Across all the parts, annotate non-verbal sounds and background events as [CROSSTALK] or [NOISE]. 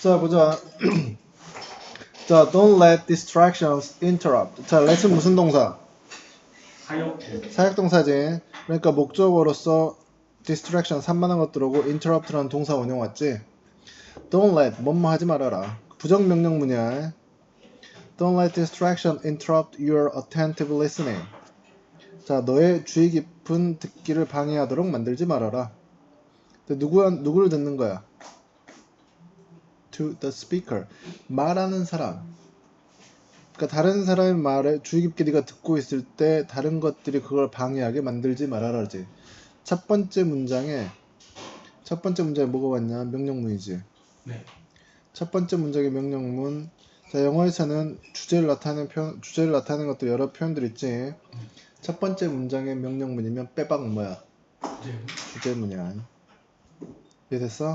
자 보자. 자 don't let distractions interrupt. 자 let은 무슨 동사? 사역 사역 동사지. 그러니까 목적어로서 distraction 산만한 것들 오고 interrupt라는 동사 원형 왔지. Don't let 뭐뭐 하지 말아라. 부정 명령문이야. Don't let distraction interrupt your attentive listening. 자 너의 주의 깊은 듣기를 방해하도록 만들지 말아라. 누구 누구를 듣는 거야? To the speaker. 말하는 사람. 그러니까 다른 사람의 말에 주의 깊게 네가 듣고 있을 때 다른 것들이 그걸 방해하게 만들지 말아라지. 첫 번째 문장에 첫 번째 문장에 뭐가 왔냐? 명령문이지. 네 첫 번째 문장의 명령문. 자, 영어에서는 주제를 나타내는 표현, 주제를 나타내는 것도 여러 표현들 있지. 첫 번째 문장의 명령문이면 빼박 뭐야? 이제 주제문이야. 이해됐어?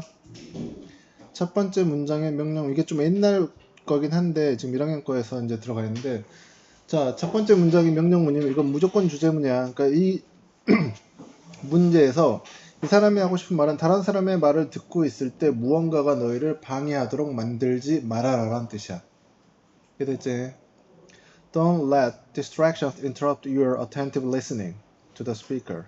첫 번째 문장의 명령 이게 좀 옛날 거긴 한데 지금 1학년 거에서 이제 들어가 있는데 자, 첫 번째 문장의 명령문이면 이건 무조건 주제문이야. 그러니까 이 [CLEARS THROAT] 문제에서 이 사람이 하고 싶은 말은 다른 사람의 말을 듣고 있을 때 무언가가 너희를 방해하도록 만들지 말아라 라는 뜻이야. 이해됐지? Don't let distractions interrupt your attentive listening to the speaker.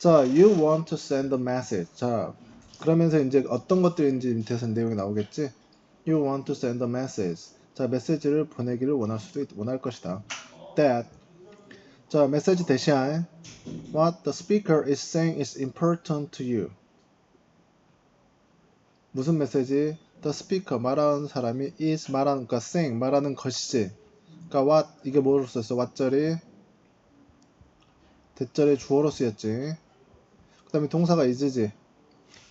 자, you want to send a message. 자, 그러면서 이제 어떤 것들인지 밑에서 내용이 나오겠지? You want to send a message. 자, 메시지를 보내기를 원할 수도 있, 원할 것이다. That. 자, 메시지 대신 What the speaker is saying is important to you. 무슨 메시지? The speaker 말하는 사람이 is 말하는 그러니까 saying 말하는 것이지. 그러니까 what 이게 뭐로 썼어? what절이 대절의 주어로 쓰였지. 그 다음에 동사가 is지.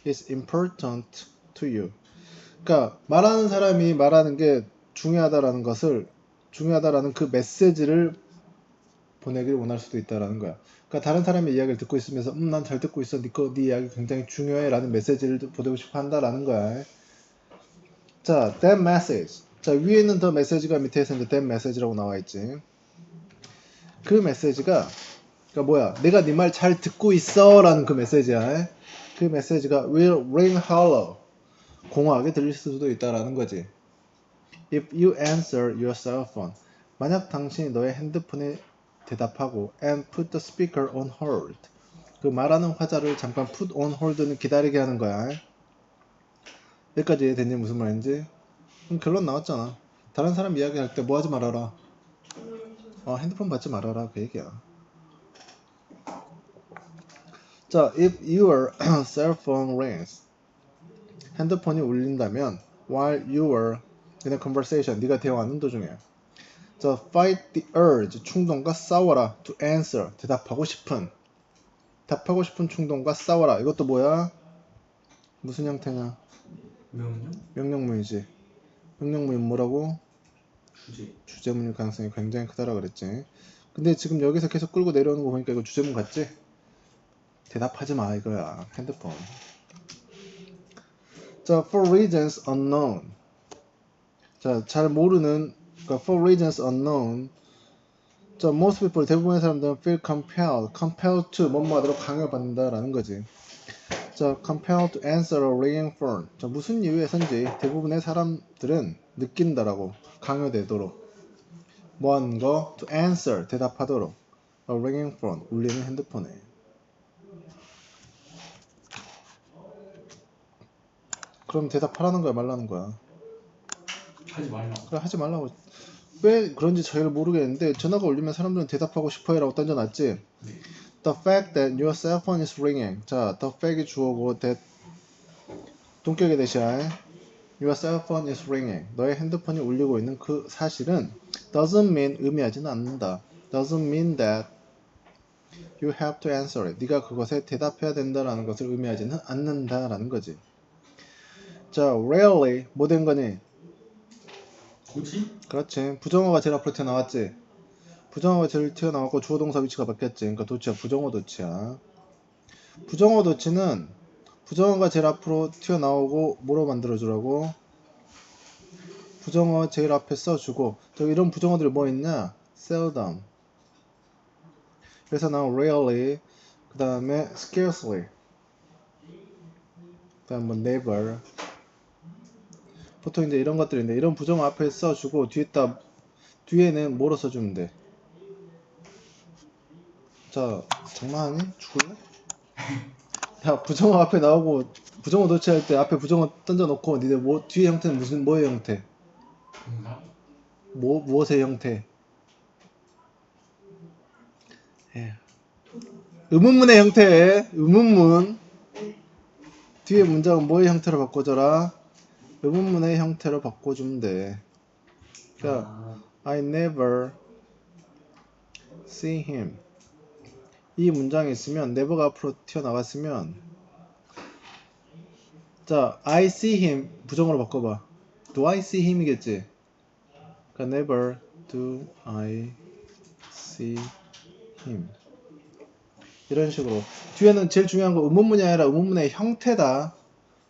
is important to you. 그러니까 말하는 사람이 말하는 게 중요하다라는 것을 중요하다라는 그 메시지를 보내기를 원할 수도 있다라는 거야. 그러니까 다른 사람의 이야기를 듣고 있으면서 음 난 잘 듣고 있어. 네, 거, 네 이야기 굉장히 중요해라는 메시지를 보내고 싶어 한다라는 거야. 자, that message. 자, 위에 있는 더 메시지가 밑에서 이제 that message라고 나와 있지. 그 메시지가 그러니까 뭐야? 내가 네 말 잘 듣고 있어 라는 그 메시지야. 그 메시지가 will ring hollow. 공허하게 들릴 수도 있다라는 거지. If you answer your cell phone. 만약 당신이 너의 핸드폰에 대답하고 and put the speaker on hold. 그 말하는 화자를 잠깐 put on hold는 기다리게 하는 거야. 여기까지 이해됐니 무슨 말인지? 그럼 결론 나왔잖아. 다른 사람 이야기할 때 뭐 하지 말아라. 어, 핸드폰 받지 말아라 그 얘기야. 자, if your [CLEARS THROAT] cell phone rings, 핸드폰이 울린다면 while you are in a conversation, 네가 대화하는 도중에 자, fight the urge, 충동과 싸워라. to answer, 대답하고 싶은. 답하고 싶은 충동과 싸워라. 이것도 뭐야? 무슨 형태냐? 명령 명령문이지. 명령문이 뭐라고? 주제 주제문일 가능성이 굉장히 크다라 그랬지. 근데 지금 여기서 계속 끌고 내려오는 거 보니까 이거 주제문 같지? 대답하지 마 이거야. 핸드폰. 자, for reasons unknown. 자, 잘 모르는 그러니까 for reasons unknown. 자, most people 대부분의 사람들은 feel compelled, compelled to 뭐뭐 하도록 강요받는다라는 거지. 자, compelled to answer a ringing phone. 자, 무슨 이유에선지 대부분의 사람들은 느낀다라고 강요되도록 뭐하는 거? to answer 대답하도록 a ringing phone 울리는 핸드폰에. 그럼 대답하라는 거야 말라는 거야. 하지 말라 그래 하지 말라고. 왜 그런지 저희를 모르겠는데 전화가 울리면 사람들은 대답하고 싶어요라고 던져놨지. 네. The fact that your cell phone is ringing. 자, the fact이 주어고 that 동격의 대신 your cell phone is ringing. 너의 핸드폰이 울리고 있는 그 사실은 doesn't mean 의미하지는 않는다. doesn't mean that you have to answer it. 네가 그것에 대답해야 된다라는 것을 의미하지는 않는다라는 거지. 자, rarely 뭐 된 거니? 굳이 그렇지. 부정어가 제일 앞으로 튀어나왔지. 부정어가 제일 튀어나왔고 주어 동사 위치가 바뀌었지. 그러니까 도치야 부정어 도치야. 부정어 도치는 부정어가 제일 앞으로 튀어나오고 뭐로 만들어주라고? 부정어 제일 앞에 써주고 저 이런 부정어들이 뭐 있냐? seldom. 그래서 나온 rarely 그 다음에 scarcely 그 다음 뭐 never. 보통 이제 이런 것들인데 이런 부정 앞에 써주고 뒤에다 뒤에는 뭐로 써주면 돼? 자 장난하니? 죽을래? [LAUGHS] 야 부정어 앞에 나오고 부정어 도치할 때 앞에 부정어 던져놓고 니네 뭐 뒤에 형태는 무슨 뭐의 형태? 뭐 무엇의 형태? 예. 의문문의 형태, 의문문. 뒤에 문장은 뭐의 형태로 바꿔줘라? 의문문의 형태로 바꿔주면 돼. 그러니까 아, I never see him. 이 문장이 있으면 never가 앞으로 튀어나갔으면 자, I see him 부정으로 바꿔봐. Do I see him이겠지? 그러니까 never do I see him. 이런 식으로 뒤에는 제일 중요한 거 의문문이 아니라 의문문의 형태다.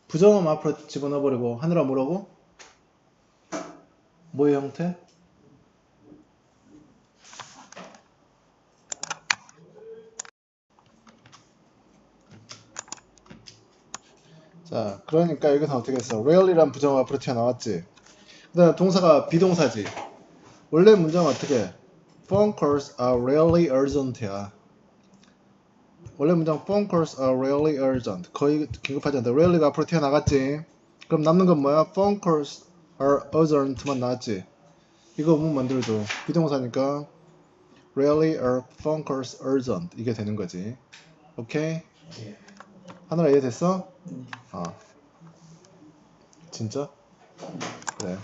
부정음 앞으로 집어넣어버리고 하늘아 뭐라고? 뭐의 형태? 자, 그러니까 여기서 어떻게 했어? rarely란 부정어 앞으로 튀어나왔지. 그 다음 동사가 비동사지. 원래 문장은 어떻게 해? Phone calls are rarely urgent야. 원래 문장 phone calls are rarely urgent. 거의 긴급하지 않다. rarely가 앞으로 튀어나갔지. 그럼 남는 건 뭐야? phone calls are urgent만 나왔지. 이거 뭐 만들어줘. 비동사니까 rarely are phone calls urgent 이게 되는 거지. 오케이? 예. 하늘아 이해됐어? 아 진짜? 그래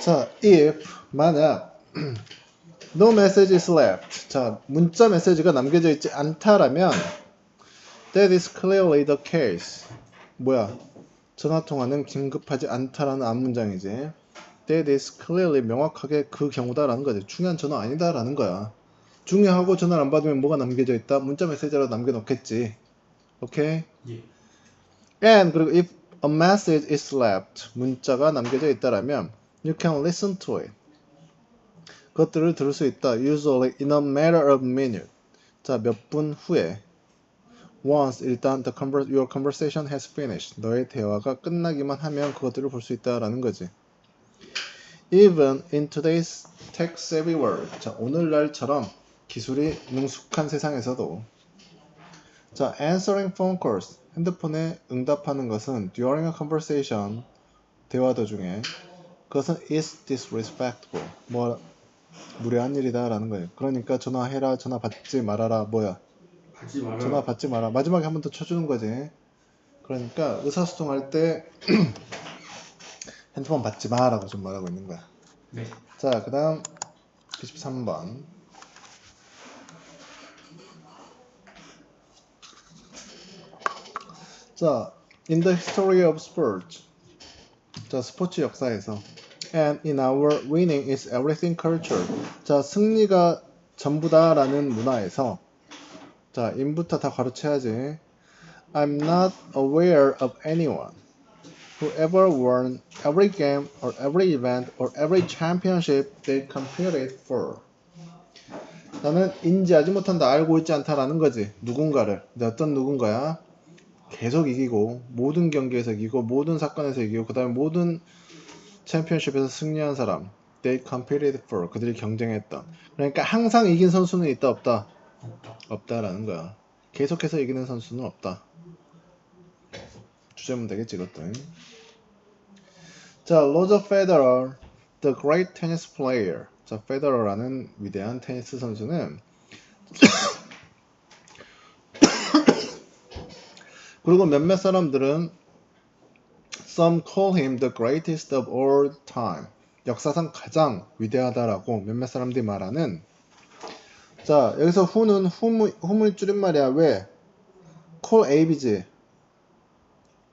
자 if 만약 [CLEARS THROAT] no message is left 자 문자 메시지가 남겨져 있지 않다라면 that is clearly the case 뭐야 전화 통화는 긴급하지 않다라는 앞문장이지 that is clearly 명확하게 그 경우다라는 거지. 중요한 전화 아니다라는 거야. 중요하고 전화를 안 받으면 뭐가 남겨져 있다? 문자 메시지로 남겨 놓겠지. 오케이? 예. And 그리고 if a message is left, 문자가 남겨져 있다라면 you can listen to it. 그것들을 들을 수 있다. Usually in a matter of minute. 자, 몇 분 후에. Once 일단 the conver- your conversation has finished. 너의 대화가 끝나기만 하면 그것들을 볼 수 있다라는 거지. Even in today's tech-savvy world. 자, 오늘날처럼 기술이 능숙한 세상에서도 자, answering phone calls. 핸드폰에 응답하는 것은 during a conversation. 대화 도중에 그것은 is disrespectful. 뭐 무례한 일이다 라는 거예요. 그러니까 전화해라, 전화 받지 말아라. 뭐야? 받지 말아요. 전화 받지 마라. 마지막에 한 번 더 쳐주는 거지. 그러니까 의사소통할 때 [CLEARS THROAT] 핸드폰 받지 마라고 좀 말하고 있는 거야. 네. 자, 그 다음 93번. 자, in the history of sports. 자, 스포츠 역사에서. And in our winning is everything culture. 자, 승리가 전부다라는 문화에서. 자, in부터 다 가로채야지. I'm not aware of anyone who ever won every game or every event or every championship they competed for. 나는 인지하지 못한다, 알고 있지 않다라는 거지. 누군가를. 근데 어떤 누군가야? 계속 이기고, 모든 경기에서 이기고, 모든 사건에서 이기고, 그 다음에 모든 챔피언십에서 승리한 사람. They competed for. 그들이 경쟁했던. 그러니까 항상 이긴 선수는 있다, 없다? 없다. 없다라는 거야. 계속해서 이기는 선수는 없다. 주제면 되겠지, 이것도. 자, 로저 페더럴, the great tennis player. 자, 페더러라는 위대한 테니스 선수는 [COUGHS] 그리고 몇몇 사람들은 some call him the greatest of all time. 역사상 가장 위대하다라고 몇몇 사람들이 말하는 자, 여기서 who는 whom, whom을 줄임말이야. 왜? call A, B지.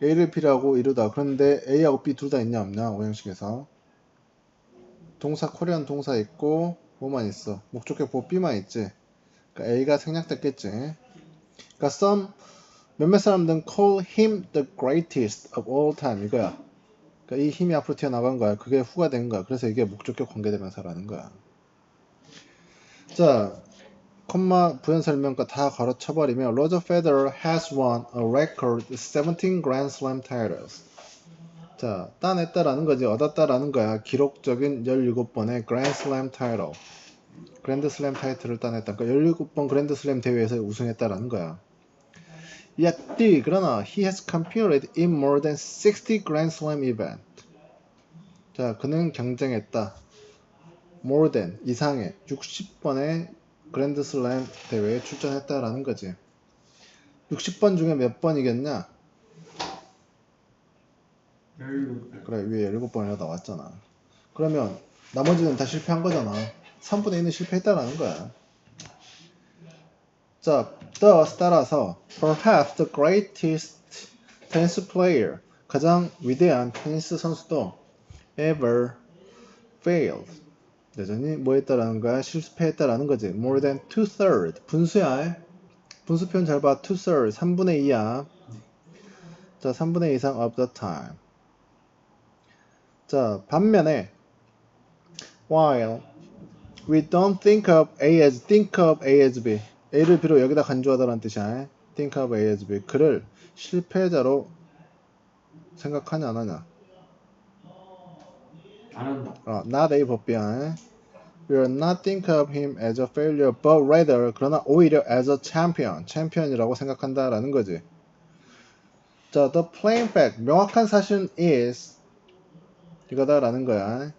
A를 B라고 이루다. 그런데 A하고 B 둘 다 있냐 없냐? 오형식에서. 동사 코리안 동사 있고 뭐만 있어? 목적격 보호 B만 있지. 그러니까 A가 생략됐겠지. 그러니까 some 몇몇 사람들은 call him the greatest of all time 이거야. 그러니까 이 힘이 앞으로 튀어나간 거야. 그게 후가 된 거야. 그래서 이게 목적격 관계대명사라는 거야. 자, 콤마 부연 설명과 다 걸어 쳐버리면 Roger Federer has won a record 17 Grand Slam titles. 자, 따냈다라는 거지, 얻었다라는 거야. 기록적인 17번의 Grand Slam title. 그랜드 슬램 타이틀을 따냈다. 그러니까 17번 그랜드 슬램 대회에서 우승했다라는 거야. Yet, 그러나 he has competed in more than 60 Grand Slam events. 자, 그는 경쟁했다. more than 이상의 60번의 그랜드 슬램 대회에 출전했다라는 거지. 60번 중에 몇 번이겠냐? 열일곱 번. 그래 위에 17번이라 나왔잖아. 그러면 나머지는 다 실패한 거잖아. 3분의 1은 실패했다라는 거야. 자, thus 따라서 perhaps the greatest tennis player 가장 위대한 테니스 선수도 ever failed 여전히 뭐 했다라는 거야? 실패했다라는 거지. more than two third 분수야. 분수 표현 잘 봐. two third 3분의 2야. 자, 3분의 2 이상 of the time. 자, 반면에 while we don't think of A as think of A as B A를 B로 여기다 간주하다라는 뜻이야. think of A as B 그를 실패자로 생각하냐 안 하냐? 안 한다. 어, not A 법비야. We are not think of him as a failure, but rather 그러나 오히려 as a champion, 챔피언이라고 생각한다라는 거지. 자, the plain fact, 명확한 사실은 is 이거다라는 거야.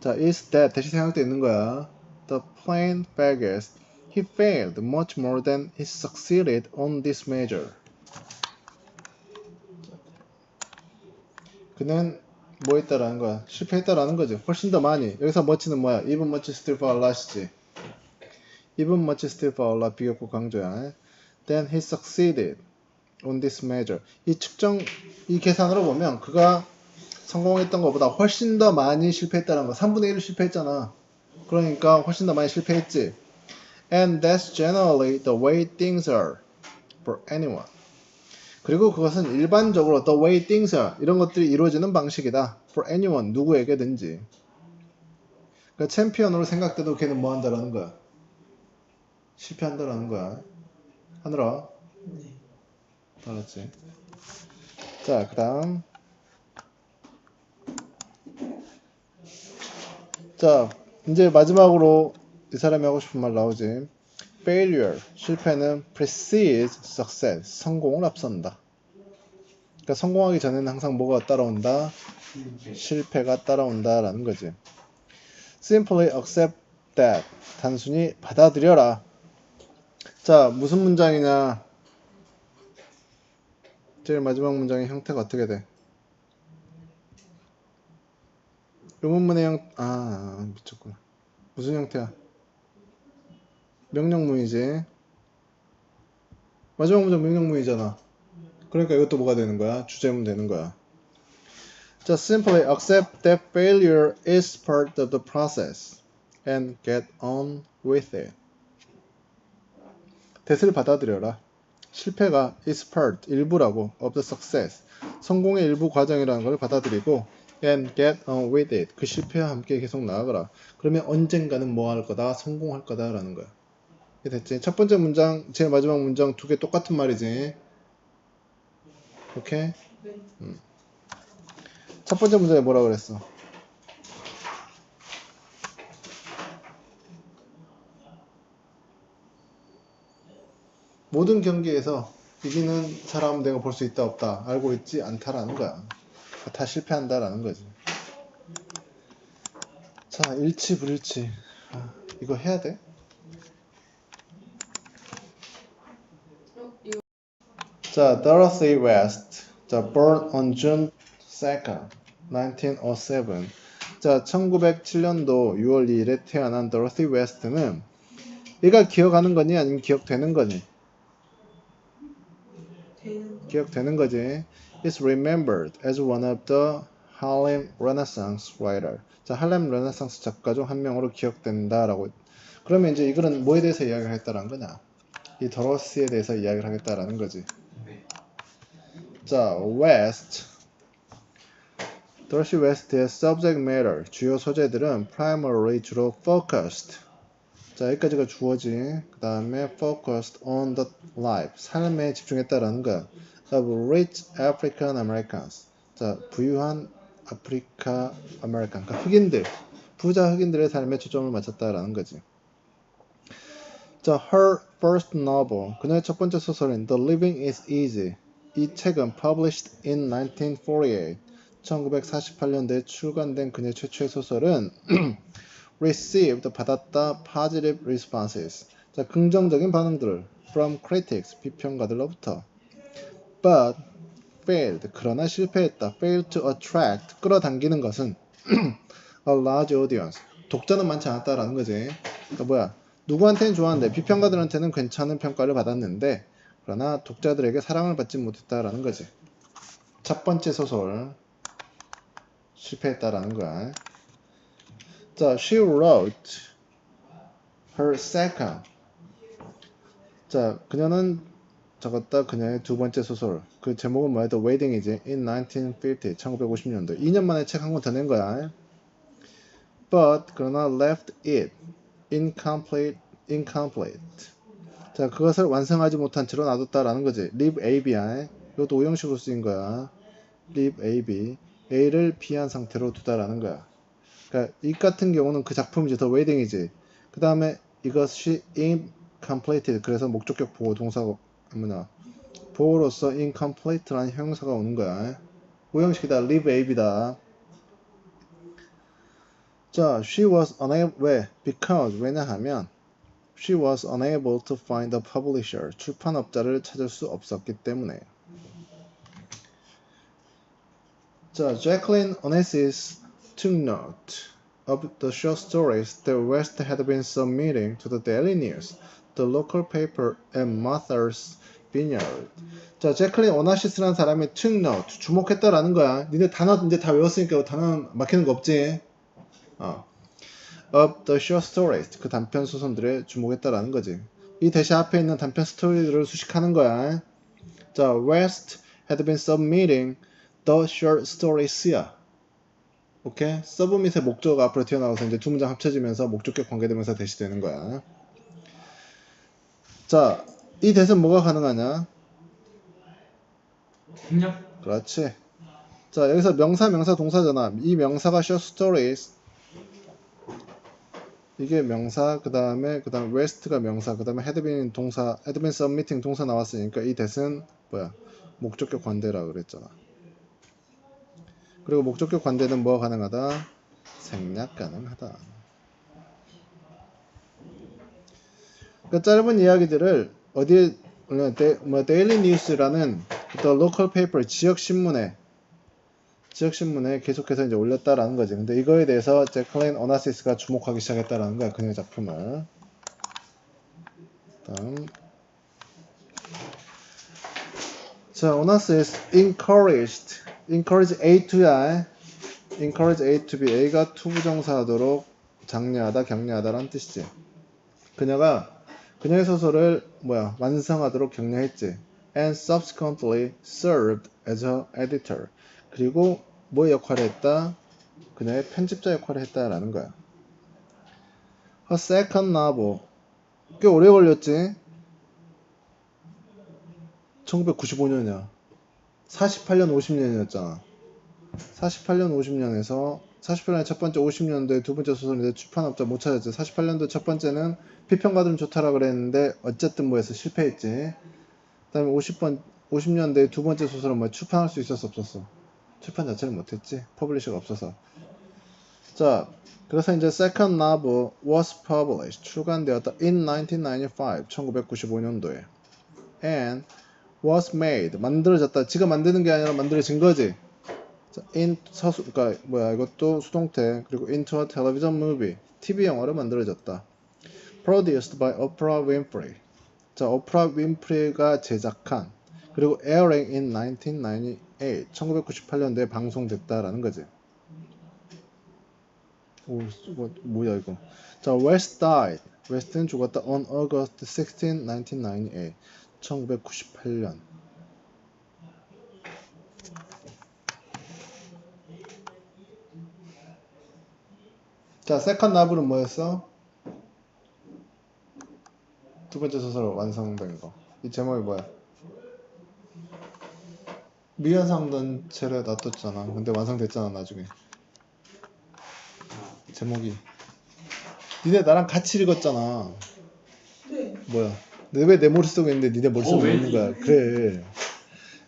자, is that 대신 생각돼 있는 거야. The plain fact is he failed much more than he succeeded on this measure. 그는 뭐 했다라는 거야? 실패했다라는 거지. 훨씬 더 많이. 여기서 much는 뭐야? even much still far less지. even much still far less 비교고 강조야. Then he succeeded on this measure. 이 측정, 이 계산으로 보면 그가 성공했던 것보다 훨씬 더 많이 실패했다는 거. 3분의 1을 실패했잖아. 그러니까 훨씬 더 많이 실패했지. And that's generally the way things are for anyone. 그리고 그것은 일반적으로 the way things are 이런 것들이 이루어지는 방식이다. for anyone 누구에게든지. 그러니까 챔피언으로 생각돼도 걔는 뭐 한다라는 거야? 실패한다라는 거야. 하늘아. 알았지? 자, 그다음. 자, 이제 마지막으로 이 사람이 하고 싶은 말 나오지. failure 실패는 precedes success 성공을 앞선다. 그러니까 성공하기 전에는 항상 뭐가 따라온다? 실패. 실패가 따라온다라는 거지. simply accept that 단순히 받아들여라. 자, 무슨 문장이냐? 제일 마지막 문장의 형태가 어떻게 돼? 의문문의 형, 아, 미쳤구나. 무슨 형태야? 명령문이지. 마지막 문장 명령문이잖아. 그러니까 이것도 뭐가 되는 거야? 주제문 되는 거야. Just simply accept that failure is part of the process and get on with it. 대을 받아들여라. 실패가 is part, 일부라고, of the success. 성공의 일부 과정이라는 걸 받아들이고 and get on with it. 그 실패와 함께 계속 나아가라. 그러면 언젠가는 뭐 할 거다? 성공할 거다라는 거야. 됐지? 첫 번째 문장, 제일 마지막 문장 두 개 똑같은 말이지. 오케이? 음. 첫 번째 문장에 뭐라 그랬어? 모든 경기에서 이기는 사람은 내가 볼 수 있다 없다 알고 있지 않다라는 거야. 다 실패한다라는 거지. 자 일치 불일치 아, 이거 해야 돼? 자 Dorothy West 자 born on June 2nd 1907 자 1907년도 6월 2일에 태어난 Dorothy West는 얘가 기억하는 거니 아니면 기억되는 거니? 기억되는 거지. is remembered as one of the Harlem Renaissance writer. 자, 할렘 르네상스 작가 중 한 명으로 기억된다라고. 그러면 이제 이거는 뭐에 대해서 이야기를 했다라는 거냐? 이 더러스에 대해서 이야기를 하겠다라는 거지. 네. 자, West. 더시 웨스트의 subject matter, 주요 소재들은 primarily 주로 focused. 자, 여기까지가 주어지. 그 다음에 focused on the life. 삶에 집중했다라는 거야. of rich African Americans. 자, 부유한 아프리카 아메리칸. 그러니까 흑인들. 부자 흑인들의 삶에 초점을 맞췄다라는 거지. 자, her first novel. 그녀의 첫 번째 소설인 The Living is Easy. 이 책은 published in 1948. 1948년도에 출간된 그녀의 최초의 소설은 [CLEARS THROAT] received 받았다 positive responses. 자, 긍정적인 반응들을 from critics 비평가들로부터 but failed 그러나 실패했다. failed to attract 끌어당기는 것은 [CLEARS THROAT] a large audience 독자는 많지 않았다라는 거지. 그러니까 뭐야? 누구한테는 좋았는데 비평가들한테는 괜찮은 평가를 받았는데 그러나 독자들에게 사랑을 받지 못했다라는 거지. 첫 번째 소설 실패했다라는 거야. 자, she wrote her second. 자, 그녀는 적었다 그녀의 두 번째 소설. 그 제목은 뭐야? The Wedding이지. In 1950, 1950년도. 2년 만에 책 한 권 더 낸 거야. But 그러나 left it incomplete, incomplete. 자, 그것을 완성하지 못한 채로 놔뒀다라는 거지. leave AB야. 이것도 오형식으로 쓰인 거야. leave AB. A를 B한 상태로 두다라는 거야. 그러니까 이 같은 경우는 그 작품이지. 더 웨딩이지. 그 다음에 이것이 incompleted. 그래서 목적격 보호 동사가 뭐냐. 보호로서 incomplete라는 형용사가 오는 거야. 오형식이다. leave AB다. 자, she was unable 왜? because 왜냐 하면 she was unable to find a publisher 출판업자를 찾을 수 없었기 때문에. 자, Jacqueline Onassis took note of the short stories that West had been submitting to the Daily News, the local paper, and Martha's Vineyard. 자, 제클린 오나시스라는 사람이 took note, 주목했다라는 거야. 니네 단어 이제 다 외웠으니까 단어 막히는 거 없지? 어. Of the short stories 그 단편 소설들에 주목했다라는 거지. 이 대시 앞에 있는 단편 스토리들을 수식하는 거야. 자, West had been submitting the short stories야. 오케이? 서브 밑에 목적어가 앞으로 튀어나와서 이제 두 문장 합쳐지면서 목적격 관계되면서 대시되는 거야. 자, 이 대신 뭐가 가능하냐? 그렇지. 자, 여기서 명사, 명사, 동사잖아. 이 명사가 short stories. 이게 명사, 그 다음에, 그 다음에 west가 명사, 그 다음에 been 동사, been submitting 동사 나왔으니까 이 대신 뭐야? 목적격 관대라 그랬잖아. 그리고 목적격 관대는 뭐가 가능하다? 생략 가능하다. 그러니까 짧은 이야기들을 어디에 뭐 데일리 뉴스라는 the local paper 지역 신문에 지역 신문에 계속해서 이제 올렸다라는 거지. 근데 이거에 대해서 제클린 어나시스가 주목하기 시작했다라는 거야. 그녀의 작품을. 다음. 자, 오나시스 encouraged encourage A to야. encourage A to be A가 투부정사하도록 장려하다, 격려하다라는 뜻이지. 그녀가 그녀의 소설을 뭐야 완성하도록 격려했지. and subsequently served as her editor. 그리고 뭐 역할을 했다? 그녀의 편집자 역할을 했다라는 거야. her second novel 꽤 오래 걸렸지? 1995년이야. 48년 50년이었잖아. 48년 50년에서 48년에 첫 번째 50년도에 두 번째 소설인데 출판업자 못 찾았지. 48년도 첫 번째는 비평가들은 좋다라 그랬는데 어쨌든 뭐해서 실패했지. 그다음에 50번 50년대 두 번째 소설은 뭐 출판할 수 있었어 없었어? 출판 자체를 못했지. 퍼블리셔가 없어서. 자, 그래서 이제 second novel was published 출간되었다 in 1995 1995년도에 and was made 만들어졌다. 지가 만드는 게 아니라 만들어진 거지. 자, in 서수 그러니까 뭐야 이것도 수동태 그리고 into a television movie TV 영화로 만들어졌다. produced by Oprah Winfrey. 자, 오프라 윈프리가 제작한 그리고 airing in 1998 1998년도에 방송됐다라는 거지. 오, 뭐, 뭐야 이거? 자, West died. 웨스트는 죽었다 on August 16, 1998. 1998년. 자, 세컨 나블은 뭐였어? 두 번째 소설 완성된 거. 이 제목이 뭐야? 미완성된 채로 놔뒀잖아. 근데 완성됐잖아 나중에. 제목이. 니네 나랑 같이 읽었잖아. 네. 뭐야? 왜 내 머릿속에 있는데 니네 머릿속에 어, 왠지. 거야? 그래.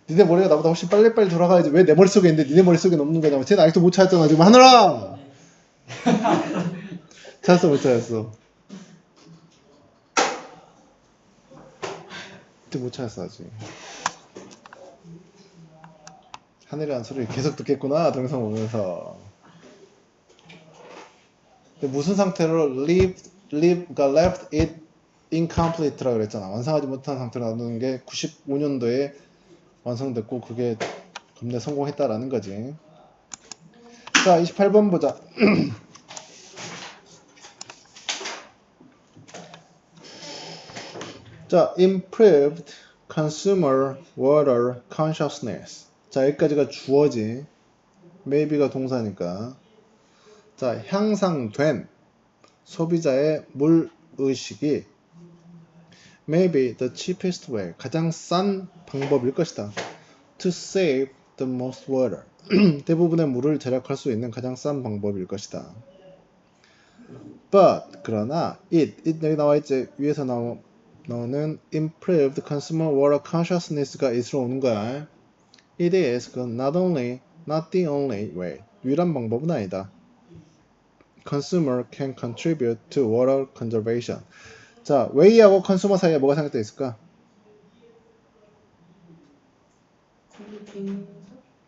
니네 머리가 나보다 훨씬 빨리빨리 돌아가야지. 왜 내 머릿속에 있는데 니네 머릿속에 없는 거냐고. 쟤는 아직도 못 찾았잖아. 지금 하늘아! [LAUGHS] 찾았어, 못 찾았어? 못 찾았어, 아직. 하늘이라는 소리를 계속 듣겠구나, 동영상 보면서. 무슨 상태로 leave, leave, 그러니까 left it incomplete라고 그랬잖아. 완성하지 못한 상태로 놔두는 게 95년도에 완성됐고 그게 겁내 성공했다라는 거지. 자, 28번 보자. [CLEARS THROAT] 자, improved consumer water consciousness. 자, 여기까지가 주어지. maybe가 동사니까. 자, 향상된 소비자의 물 의식이 maybe the cheapest way 가장 싼 방법일 것이다. to save the most water 대부분의 물을 절약할 수 있는 가장 싼 방법일 것이다. but 그러나 it, it 여기 나와 있지 위에서 나오, 나오는 improved consumer water consciousness가 it으로 오는 거야. It is not only not the only way 유일한 방법은 아니다. consumer can contribute to water conservation. 자, way하고 consumer 사이에 뭐가 생각돼 있을까?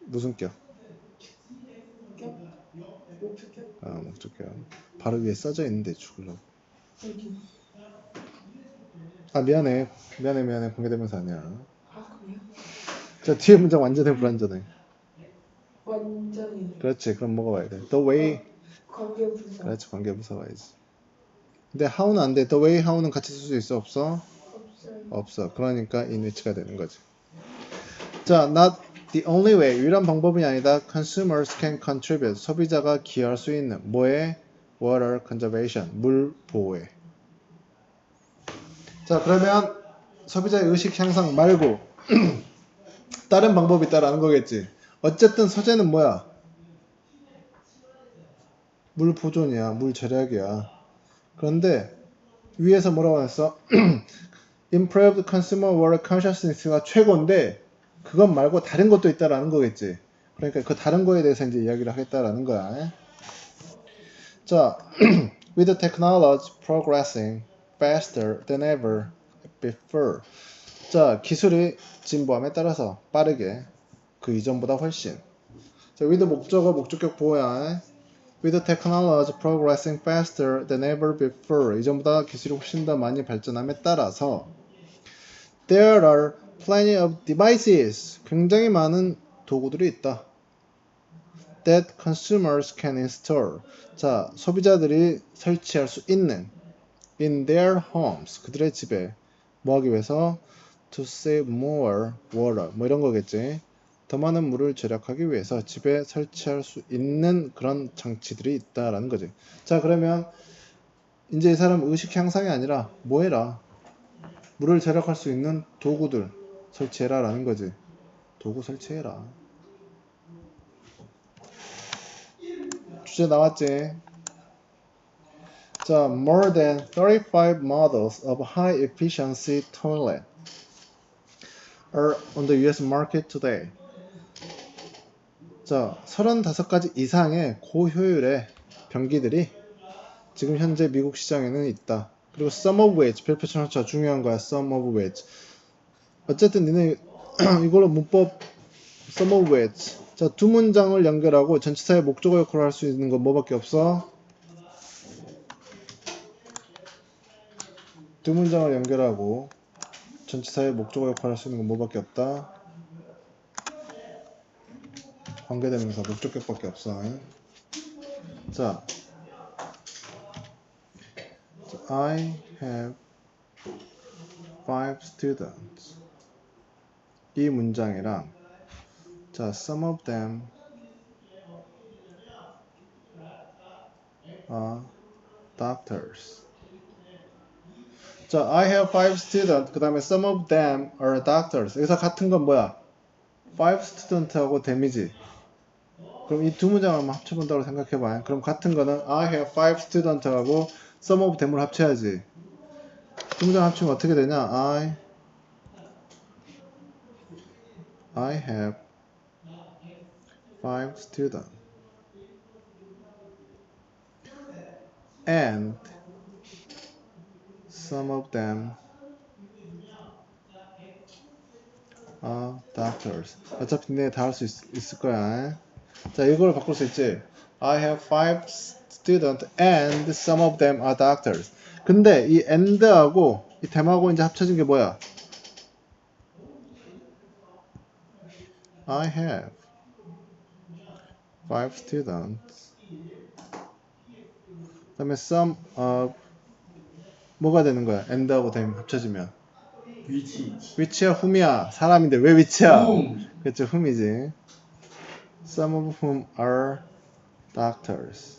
무슨 격? 아, 목적격. 바로 위에 써져 있는데. 어디? 아, 미안해. 미안해, 미안해. 공개되면서 아니야. 아 그래요? 자, 뒤에 문장 완전해, 불완전해. 완전히 그렇지. 그럼 와야 돼? The way. 관계부사 그렇지. 관계부사 와야지. 근데 how는 안 돼. The way, how는 같이 쓸 수 있어? 없어? 없어요. 없어. 그러니까 in which가 되는 거지. 자, not the only way. 유일한 방법이 아니다. Consumers can contribute. 소비자가 기여할 수 있는 뭐에? Water conservation. 물 보호에. 자, 그러면 소비자의 의식 향상 말고 [CLEARS THROAT] 다른 방법이 있다라는 거겠지. 어쨌든 소재는 뭐야? 물 보존이야. 물 절약이야. 그런데 위에서 뭐라고 했어? [CLEARS THROAT] Improved Consumer Water Consciousness가 최고인데 그것 말고 다른 것도 있다라는 거겠지. 그러니까 그 다른 거에 대해서 이제 이야기를 하겠다라는 거야. 자, [CLEARS THROAT] with the technology progressing faster than ever before. 자, 기술이 진보함에 따라서 빠르게 그 이전보다 훨씬. 자, with 목적어 목적격 보호야. with technology progressing faster than ever before. 이전보다 기술이 훨씬 더 많이 발전함에 따라서 there are plenty of devices. 굉장히 많은 도구들이 있다. that consumers can install. 자, 소비자들이 설치할 수 있는 in their homes. 그들의 집에 뭐 하기 위해서 to save more water. 뭐 이런 거겠지. 더 많은 물을 절약하기 위해서 집에 설치할 수 있는 그런 장치들이 있다라는 거지. 자, 그러면 이제 이 사람 의식 향상이 아니라 뭐 해라? 물을 절약할 수 있는 도구들 설치해라 라는 거지. 도구 설치해라. 주제 나왔지? 자, more than 35 models of high efficiency toilet are on the US market today. 자, 35가지 이상의 고효율의 변기들이 지금 현재 미국 시장에는 있다. 그리고 some of which 별표처럼 쳐 중요한 거야. some of which. 어쨌든 니네 [CLEARS THROAT] 이걸로 문법 some of which. 자, 두 문장을 연결하고 전치사의 목적어 역할을 할 수 있는 건 뭐밖에 없어? 두 문장을 연결하고 전치사의 목적어 역할을 할 수 있는 건 뭐밖에 없다? 관계대명사 목적격밖에 없어. 자, I have five students. 이 문장이랑 자, some of them are doctors. 자, I have five students. 그 다음에 some of them are doctors. 여기서 같은 건 뭐야? five student하고 them이지. 그럼 이 두 문장을 한번 합쳐본다고 생각해봐요. 그럼 같은 거는 I have five student하고 some of them을 합쳐야지. 두 문장 합치면 어떻게 되냐? I I have five students. And some of them are doctors. 어차피 니네 다할 수 있을 거야. 자, 이걸 바꿀 수 있지. I have five students and some of them are doctors. 근데 이 and하고 이 them하고 이제 합쳐진 게 뭐야? I have five students. 그다음에 some of 뭐가 되는 거야? and하고 them 합쳐지면 위치. which야 whom이야 사람인데 왜? 홈. 그렇죠 whom이지. Some of whom are doctors.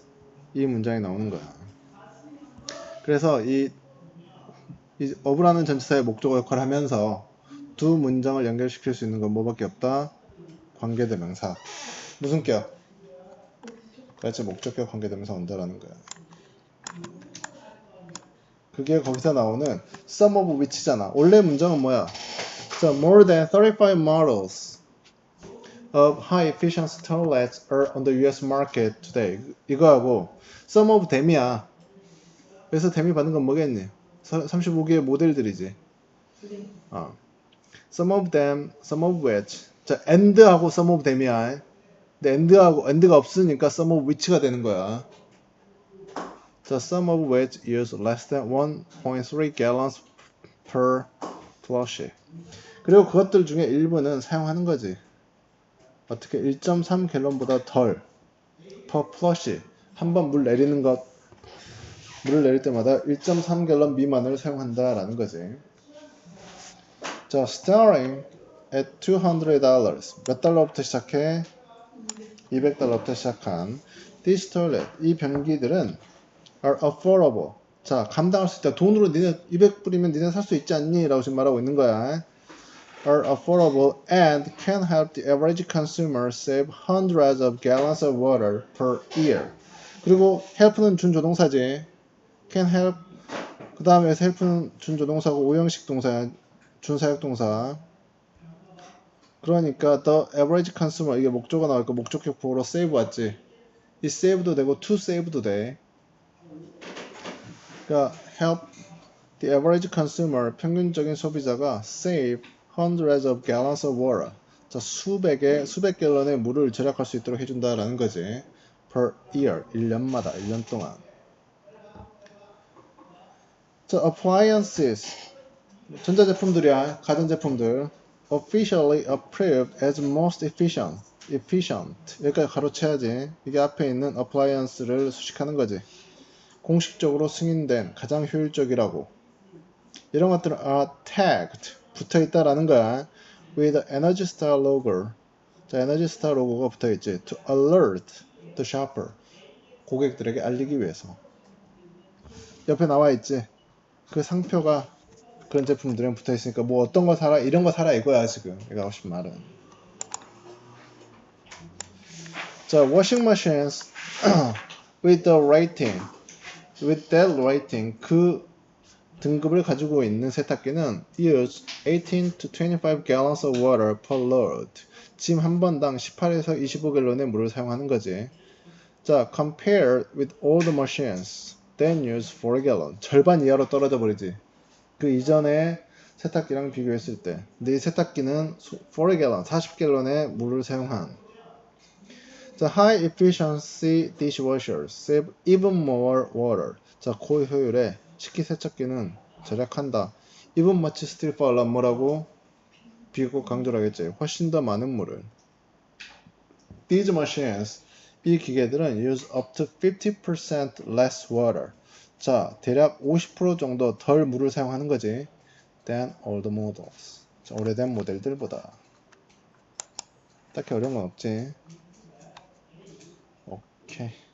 이 문장이 나오는 거야. 그래서 이, 이 of라는 전치사의 목적어 역할을 하면서 두 문장을 연결시킬 수 있는 건 뭐밖에 없다? 관계대명사. 무슨 격? 그렇지 목적격 관계대명사 온다라는 거야. 그게 거기서 나오는 some of which잖아. 원래 문장은 뭐야? So more than 35 models of high efficiency toilets are on the US market today. 이거하고 some of them이야. 그래서 them이 받는 건 뭐겠니? 35개의 모델들이지. 네. 어. Some of them, some of which. 자, and하고 some of them이야. 근데 and하고 and가 없으니까 some of which가 되는 거야. 자, some of which use less than 1.3 gallons per flush. 그리고 그것들 중에 일부는 사용하는 거지. 어떻게 1.3 갤런보다 덜 per flush. 한 번 물 내리는 것 물을 내릴 때마다 1.3 갤런 미만을 사용한다라는 거지. 자, starting at 200몇 달러부터 시작해? 200달러부터 시작한 toilet 이 변기들은 are affordable. 자, 감당할 수 있다. 돈으로 니네 200 뿌리면 니네 살 수 있지 않니? 라고 지금 말하고 있는 거야. are affordable and can help the average consumer save hundreds of gallons of water per year. 그리고 help는 준조동사지. can help 그 다음에 help는 준조동사고 오형식 동사야. 준사역 동사. 그러니까 the average consumer 이게 목적어 나올까 목적격 보호로 save 왔지. 이 save도 되고 to save도 돼. 그러니까 help the average consumer 평균적인 소비자가 save hundreds of gallons of water. 자, 수백의 수백 갤런의 물을 절약할 수 있도록 해준다라는 거지. per year 1년마다 1년 동안. 자, appliances 전자제품들이야 가전제품들 officially approved as most efficient efficient 여기까지 가로채야지 이게 앞에 있는 appliance를 수식하는 거지 공식적으로 승인된 가장 효율적이라고. 이런 것들은 are tagged 붙어 있다라는 거야. With energy star logo. 자 에너지 스타 로고가 붙어 있지. To alert the shopper. 고객들에게 알리기 위해서. 옆에 나와 있지. 그 상표가 그런 제품들은 붙어 있으니까 뭐 어떤 거 사라 이런 거 사라 이거야 지금. 내가 하고 싶은 말은. 자 washing machines [CLEARS THROAT] with the rating with that rating 그 등급을 가지고 있는 세탁기는 use 18 to 25 gallons of water per load 짐 한 번당 18에서 25갤런의 물을 사용하는 거지 자 compare with old machines then use 4 gallon 절반 이하로 떨어져 버리지 그 이전에 세탁기랑 비교했을 때이 세탁기는 4gallon, 40갤런의 물을 사용한 자, high efficiency dishwashers save even more water. 자, 고효율의 식기세척기는 절약한다. even much still far 뭐라고 비교 강조를 하겠지. 훨씬 더 많은 물을. These machines 이 기계들은 use up to 50% less water. 자, 대략 50% 정도 덜 물을 사용하는 거지. than old models. 자, 오래된 모델들보다. 딱히 어려운 건 없지. 오케이.